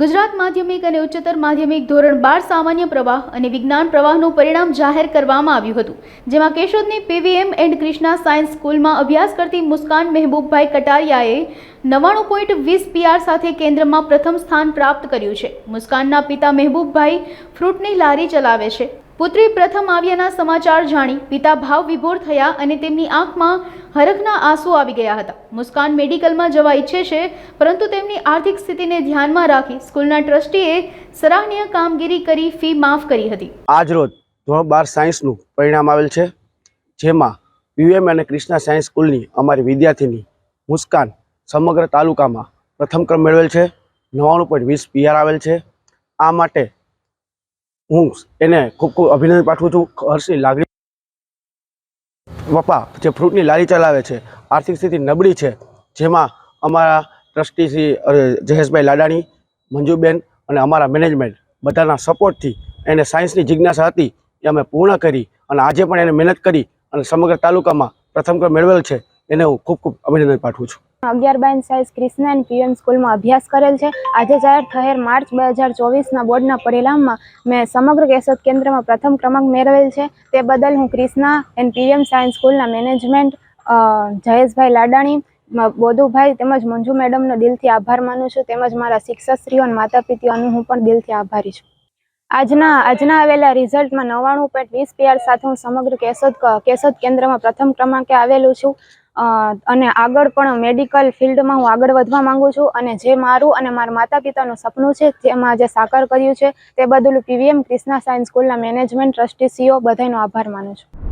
ગુજરાત માધ્યમિક અને ઉચ્ચતર માધ્યમિક ધોરણ બાર સામાન્ય પ્રવાહ અને વિજ્ઞાન પ્રવાહનું પરિણામ જાહેર કરવામાં આવ્યું હતું, જેમાં કેશોદની પીવીએમ એન્ડ ક્રિષ્ના સાયન્સ સ્કૂલમાં અભ્યાસ કરતી મુસ્કાન મહેબૂબભાઈ કટારિયાએ નવ્વાણું પોઈન્ટ વીસ પીઆર સાથે કેન્દ્રમાં પ્રથમ સ્થાન પ્રાપ્ત કર્યું છે. મુસ્કાનના પિતા મહેબૂબભાઈ ફ્રૂટની લારી ચલાવે છે. પુત્રી પ્રથમ આવ્યાના સમાચાર જાણી પિતા ભાવ વિભોર થયા અને તેમની આંખમાં હરખના આંસુ આવી ગયા હતા. મુસ્કાન મેડિકલમાં જવા ઈચ્છે છે, પરંતુ તેમની આર્થિક સ્થિતિને ધ્યાનમાં રાખી સ્કૂલના ટ્રસ્ટીએ સરાહનીય કામગીરી કરી ફી માફ કરી હતી. આજ રોજ ધોરણ બાર સાયન્સનું પરિણામ આવેલ છે, જેમાં યુએમ અને ક્રિષ્ના સાયન્સ સ્કૂલની અમારી વિદ્યાર્થીની મુસ્કાન સમગ્ર તાલુકામાં પ્રથમ ક્રમ મેળવેલ છે. નવ્વાણું પોઈન્ટ વીસ પીઆર આવેલ છે. આ માટે હું એને ખૂબ ખૂબ અભિનંદન પાઠવું છું. હર્ષની લાગણી પપ્પા જે ફ્રૂટની લારી ચલાવે છે, આર્થિક સ્થિતિ નબળી છે, જેમાં અમારા ટ્રસ્ટી શ્રી જયેશભાઈ લાડાણી, મંજુબેન અને અમારા મેનેજમેન્ટ બધાના સપોર્ટથી એને સાયન્સની જિજ્ઞાસા હતી એ અમે પૂર્ણ કરી અને આજે પણ એને મહેનત કરી અને સમગ્ર તાલુકામાં પ્રથમ ક્રમ મેળવેલ છે. એને હું ખૂબ ખૂબ અભિનંદન પાઠવું છું. અગિયાર by science Krishna and P સ્કૂલમાં અભ્યાસ કરેલ છે. આજે જાહેર થયેલ માર્ચ બે હજાર ચોવીસના બોર્ડના પરિણામમાં મેં સમગ્ર કેશોદ કેન્દ્રમાં પ્રથમ ક્રમાંક મેળવેલ છે. તે બદલ હું ક્રિષ્ના એન્ડ પીએમ સાયન્સ સ્કૂલના મેનેજમેન્ટ જયેશભાઈ લાડાણી બોધુભાઈ તેમજ મંજુ મેડમનો દિલથી આભાર માનું છું. તેમજ મારા શિક્ષકશ્રીઓ અને માતા પિતાઓનું હું પણ દિલથી આભારી છું. આજના આજના આવેલા રિઝલ્ટમાં નવ્વાણું પોઈન્ટ વીસ પીઆર સાથે હું સમગ્ર કેશોદ કેશોદ કેન્દ્રમાં પ્રથમ ક્રમાંકે આવેલું છું. અને આગળ પણ મેડિકલ ફિલ્ડમાં હું આગળ વધવા માંગુ છું. અને જે મારું અને મારા માતા પિતાનું સપનું છે જેમાં જે સાકાર કર્યું છે, તે બદલ પીવીએમ ક્રિષ્ના સાયન્સ સ્કૂલના મેનેજમેન્ટ ટ્રસ્ટી સીઓ, બધાનો આભાર માનું છું.